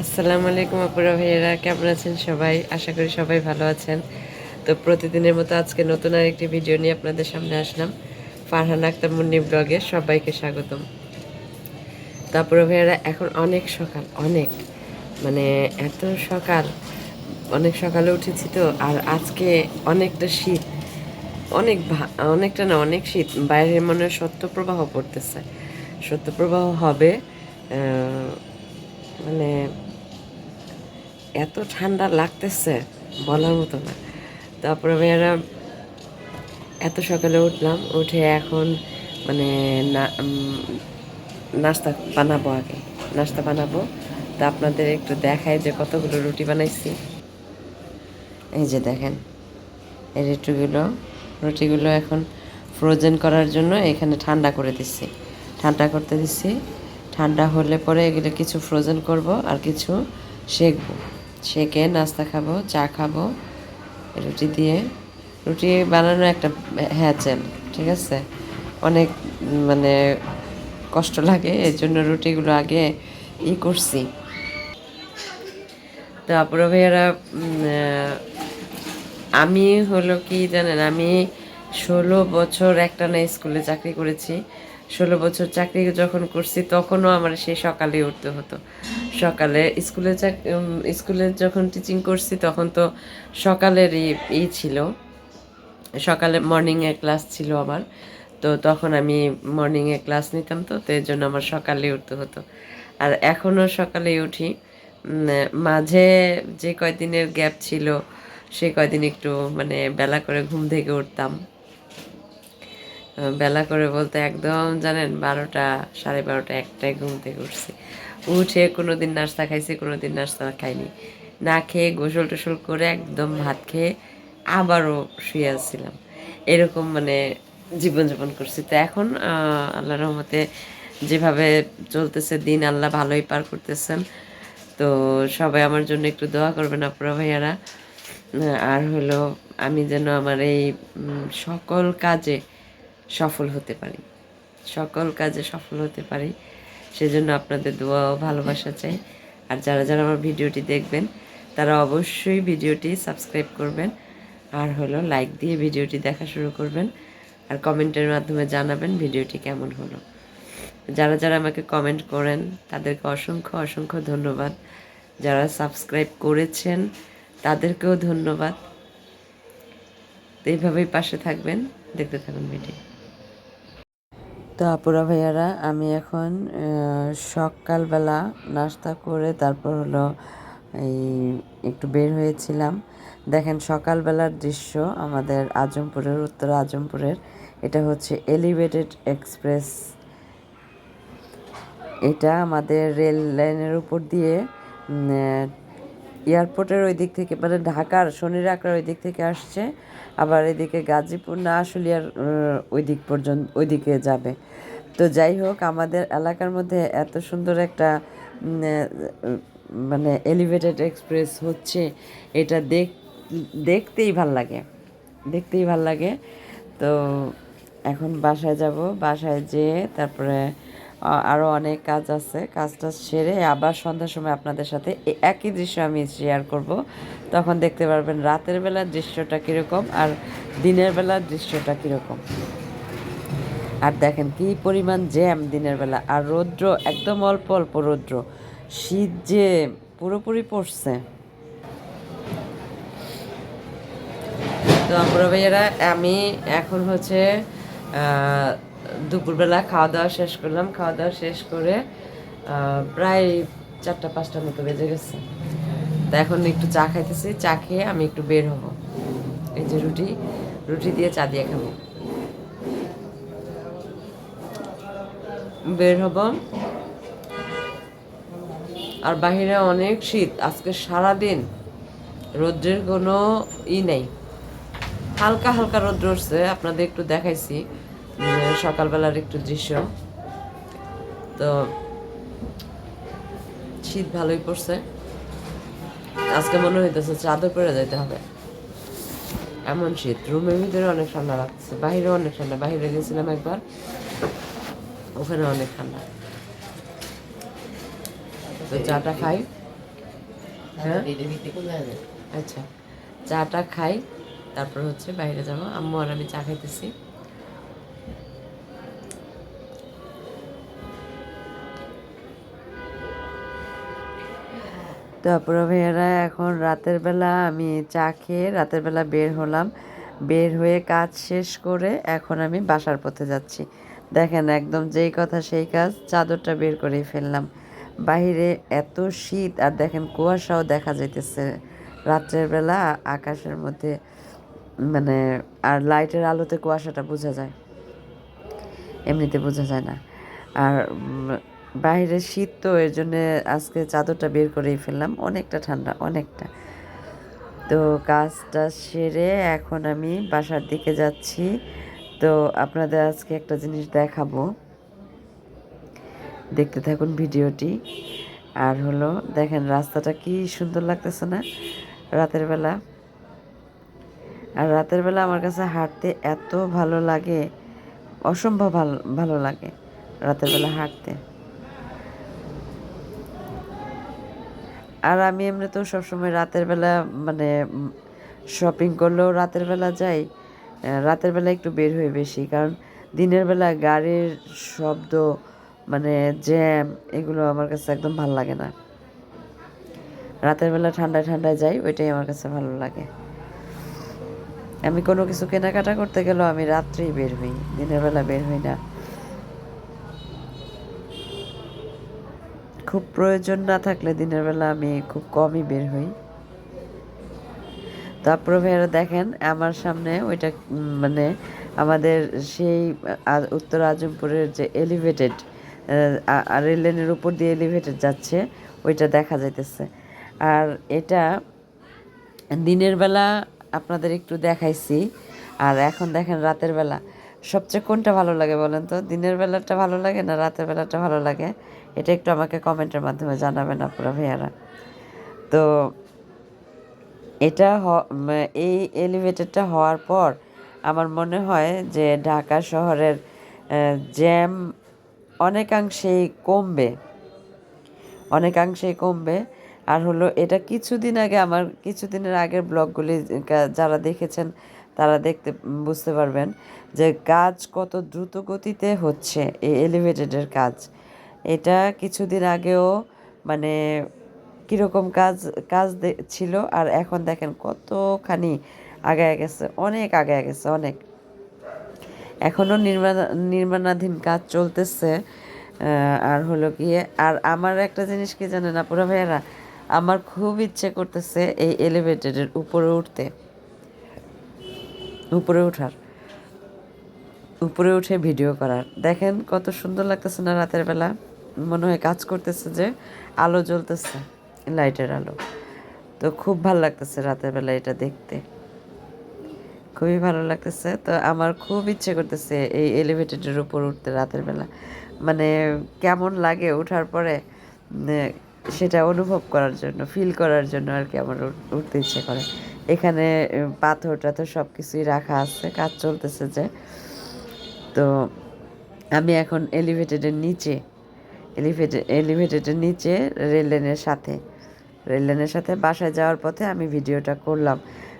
আসসালামু আলাইকুম আপুরা ভাইয়েরা কেমন আছেন সবাই? আশা করি সবাই ভালো আছেন। তো প্রতিদিনের মতো আজকে নতুন আরেকটি ভিডিও নিয়ে আপনাদের সামনে আসলাম। ফারহান আক্তার মুন্নি ব্লগে সবাইকে স্বাগতম। তারপরে ভাইয়েরা এখন অনেক সকাল অনেক। মানে এত সকাল অনেক সকালে উঠেছি তো আর আজকে অনেকটা শীত। অনেক অনেকটা না অনেক শীত। বাইরের মনে হয় সত্যপ্রবাহ পড়তেছে। সত্যপ্রবাহ হবে আহ, মানে এত ঠান্ডা লাগতেছে বলার মতো না। তারপরে ভাইয়ারা এত সকালে উঠলাম, উঠে এখন মানে নাস্তা বানাবো আগে, নাস্তা বানাবো। তা আপনাদের একটু দেখায় যে কতগুলো রুটি বানাইছি। এই যে দেখেন, এই রুটিগুলো রুটিগুলো এখন ফ্রোজেন করার জন্য এখানে ঠান্ডা করে দিচ্ছি ঠান্ডা করতে দিচ্ছি ঠান্ডা হলে পরে এগুলো কিছু ফ্রোজেন করব আর কিছু সেকবো। সেকে নাস্তা খাব, চা খাব, রুটি দিয়ে। রুটি বানানো একটা হ্যাচেল ঠিক আছে? অনেক মানে কষ্ট লাগে এই জন্য রুটিগুলো আগে ই করছি। তারপরে ভাইয়ারা আমি হলো কি জানেন, আমি ষোলো বছর একটা না স্কুলে চাকরি করেছি। ষোলো বছর চাকরি যখন করছি, তখনও আমার সেই সকালে উঠতে হতো। সকালে স্কুলে স্কুলে যখন টিচিং করছি, তখন তো সকালেরই ই ছিল। সকালে মর্নিংয়ে ক্লাস ছিল আমার। তো তখন আমি মর্নিংয়ে ক্লাস নিতাম তো তো এর জন্য আমার সকালে উঠতে হতো। আর এখনও সকালে উঠি। মাঝে যে কয়দিনের গ্যাপ ছিল, সে কয়দিন একটু মানে বেলা করে ঘুম থেকে উঠতাম। বেলা করে বলতে একদম জানেন বারোটা, সাড়ে বারোটা একটাই ঘুম থেকে উঠছি। উঠে কোনো দিন নাস্তা খাইছি কোনো দিন নাস্তা খাইনি। না খেয়ে গোসল টোসল করে একদম ভাত খেয়ে আবারও শুয়ে আসছিলাম এরকম মানে জীবনযাপন করছি। তো এখন আল্লাহ রহমতে যেভাবে চলতেছে দিন, আল্লাহ ভালোই পার করতেছেন। তো সবাই আমার জন্য একটু দোয়া করবেন আপনারা ভাইয়ারা। আর হলো আমি যেন আমার এই সকল কাজে সফল হতে পারি। সকল কাজে সফল হতে পারি। সেজন্য আপনাদের দোয়া ও ভালোবাসা চাই। আর যারা যারা আমার ভিডিওটি দেখবেন, তারা অবশ্যই ভিডিওটি সাবস্ক্রাইব করবেন। আর হলো লাইক দিয়ে ভিডিওটি দেখা শুরু করবেন। আর কমেন্টের মাধ্যমে জানাবেন ভিডিওটি কেমন হলো। যারা যারা আমাকে কমেন্ট করেন, তাদেরকে অসংখ্য অসংখ্য ধন্যবাদ। যারা সাবস্ক্রাইব করেছেন, তাদেরকেও ধন্যবাদ। এইভাবেই পাশে থাকবেন। দেখতে থাকুন ভিডিও তো আপুরা ভাইয়ারা, আমি এখন সকালবেলা নাস্তা করে তারপর হলো এই একটু বের হয়েছিলাম। দেখেন সকালবেলার দৃশ্য আমাদের আজমপুরের, উত্তর আজমপুরের। এটা হচ্ছে এলিভেটেড এক্সপ্রেস এটা আমাদের রেল লাইনের উপর দিয়ে এয়ারপোর্টের ওই দিক থেকে মানে ঢাকার, শনির আঁকড়ার ওই দিক থেকে আসছে। আবার এদিকে গাজীপুর না আশুলিয়ার ওই দিক পর্যন্ত, ওই দিকে যাবে। তো যাই হোক, আমাদের এলাকার মধ্যে এত সুন্দর একটা মানে এলিভেটেড এক্সপ্রেস হচ্ছে, এটা দেখ, দেখতেই ভালো লাগে। দেখতেই ভালো লাগে। তো এখন বাসায় যাব। বাসায় যেয়ে তারপরে আরও অনেক কাজ আছে, কাজটা সেরে আবার সন্ধ্যার সময় আপনাদের সাথে একই দৃশ্য আমি শেয়ার করব। তখন দেখতে পারবেন রাতের বেলার দৃশ্যটা কীরকম আর দিনের বেলার দৃশ্যটা কীরকম। আর দেখেন কি পরিমাণ জ্যাম দিনের বেলা। আর রৌদ্র, একদম অল্প অল্প রৌদ্র। শীত যে পুরোপুরি পড়ছে। তো আমরা ভাইয়েরা, আমি এখন হচ্ছে দুপুরবেলা খাওয়া দাওয়া শেষ করলাম, খাওয়া দাওয়া শেষ করে প্রায় চারটা, পাঁচটার মতো বেজে গেছে। তা এখন একটু চা খাইতেছি, চা খেয়ে আমি একটু বের হব। এই যে রুটি রুটি দিয়ে চা দিয়ে খাব। বের হব। আর বাহিরে অনেক শীত, আজকে সারাদিন রৌদ্রের কোনো ই নেই। হালকা হালকা রৌদ্র উঠছে, আপনাদের একটু দেখাইছি। সকালবেলার একটু দৃশ্য। তো শীত ভালোই পড়ছে। আজকে মনে হইতেছে চাদর পরে যাইতে হবে। এমন শীত, রুমের ভিতরে অনেক ঠান্ডা লাগছে বাইরে অনেক ঠান্ডা, বাইরে গেছিলাম একবার, ওখানে অনেক ঠান্ডা। তো চাটা খাই। হ্যাঁ? আচ্ছা চাটা খাই, তারপর হচ্ছে বাইরে যাব। আম্মু আর আমি চা খাইতেছি। তারপরে ভাইয়ারা, এখন রাতের বেলা আমি চা খেয়ে রাতের বেলা বের হলাম। বের হয়ে কাজ শেষ করে এখন আমি বাসার পথে যাচ্ছি। দেখেন, একদম যেই কথা সেই কাজ, চাদরটা বের করেই ফেললাম। বাইরে এত শীত, আর দেখেন কুয়াশাও দেখা যাইতেছে। রাত্রের বেলা আকাশের মধ্যে মানে আর লাইটের আলোতে কুয়াশাটা বোঝা যায়। এমনিতে বোঝা যায় না। আর বাইরে শীত তো এর জন্যে আজকে চাদরটা বের করেই ফেললাম। অনেকটা ঠান্ডা, অনেকটা। তো কাজটা সেরে এখন আমি বাসার দিকে যাচ্ছি। তো আপনাদের আজকে একটা জিনিস দেখাবো। দেখতে থাকুন ভিডিওটি। আর হলো, দেখেন রাস্তাটা কি সুন্দর লাগতেছে না? রাতের বেলা। আর রাতের বেলা আমার কাছে হাঁটতে এত ভালো লাগে, অসম্ভব ভালো ভালো লাগে রাতের বেলা হাঁটতে। আর আমি এমনি তো সবসময় রাতের বেলা মানে শপিং করলেও রাতের বেলা যাই। রাতের বেলা একটু বের হই বেশি, কারণ দিনের বেলা গাড়ির শব্দ মানে জ্যাম এগুলো আমার কাছে একদম ভালো লাগে না। রাতের বেলা ঠান্ডায় ঠান্ডায় যাই, ওইটাই আমার কাছে ভালো লাগে। আমি কোনো কিছু কেনাকাটা করতে গেলেও আমি রাত্রেই বের হই, দিনের বেলা বের হই না। খুব প্রয়োজন না থাকলে দিনের বেলা আমি খুব কমই বের হই। তারপরে ভাইয়ারা দেখেন, আমার সামনে ওইটা মানে আমাদের সেই উত্তর আজমপুরের যে এলিভেটেড রেল লাইনের উপর দিয়ে এলিভেটেড যাচ্ছে, ওইটা দেখা যাইতেছে। আর এটা দিনের বেলা আপনাদের একটু দেখাইছি, আর এখন দেখেন রাতের বেলা। সবচেয়ে কোনটা ভালো লাগে বলেন তো? দিনের বেলাটা ভালো লাগে না রাতের বেলাটা ভালো লাগে? এটা একটু আমাকে কমেন্টের মাধ্যমে জানাবেন আপনারা ভাইয়ারা। তো এটা এই এলিভেটেডটা হওয়ার পর আমার মনে হয় যে ঢাকা শহরের জ্যাম অনেকাংশেই কমবে। অনেকাংশেই কমবে। আর হলো এটা কিছুদিন আগে আমার, কিছুদিনের আগের ব্লগগুলি যারা দেখেছেন তারা দেখতে বুঝতে পারবেন যে কাজ কত দ্রুত গতিতে হচ্ছে এই এলিভেটেডের কাজ। এটা কিছুদিন আগেও মানে কীরকম কাজ কাজ ছিল আর এখন দেখেন কতখানি আগায় গেছে, অনেক আগায় গেছে, অনেক। এখনও নির্মাণ নির্মাণাধীন কাজ চলতেছে আর হলো গিয়ে, আর আমার একটা জিনিস কি জানেন আপুরা ভাইয়ারা, আমার খুব ইচ্ছে করতেছে এই এলিভেটেডের উপরে উঠতে। উপরে ওঠার উপরে উঠে ভিডিও করার। দেখেন কত সুন্দর লাগতেছে না রাতের বেলা। মনে হয় কাজ করতেছে যে আলো জ্বলতেছে লাইটের আলো। তো খুব ভালো লাগতেছে রাতের বেলা এটা দেখতে। খুবই ভালো লাগতেছে। তো আমার খুব ইচ্ছে করতেছে এই এলিভেটেডের উপর উঠতে রাতের বেলা। মানে কেমন লাগে ওঠার পরে? সেটা অনুভব করার জন্য ফিল করার জন্য আর কি আমার উঠতে ইচ্ছে করে। এখানে পাথর টাথর সব কিছুই রাখা আছে, কাজ চলতেছে যে। তো আমি এখন এলিভেটেডের নিচে এলিভেটেড এলিভেটেডের নিচে রেল লাইনের সাথে। রেল লাইনের সাথে বাসায় যাওয়ার পথে আমি ভিডিওটা করলাম।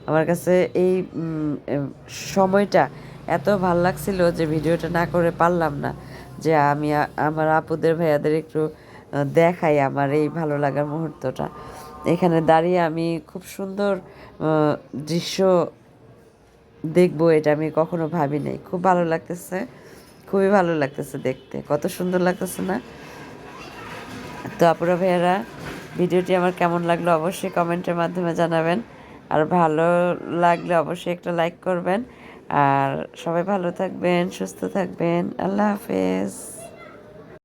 আমার কাছে এই সময়টা এত ভালো লাগছিল যে ভিডিওটা না করে পারলাম না। যে আমি আমার আপুদের ভাইয়াদের একটু দেখাই আমার এই ভালো লাগার মুহূর্তটা। এখানে দাঁড়িয়ে আমি খুব সুন্দর দৃশ্য দেখব এটা আমি কখনো ভাবি নাই খুব ভালো লাগতেছে, খুবই ভালো লাগতেছে দেখতে। কত সুন্দর লাগতেছে না? তো আপুরা ভাইয়ারা, ভিডিওটি আমার কেমন লাগল অবশ্যই কমেন্টের মাধ্যমে জানাবেন। আর ভালো লাগলে অবশ্যই একটা লাইক করবেন। আর সবাই ভালো থাকবেন, সুস্থ থাকবেন। আল্লাহ হাফেজ।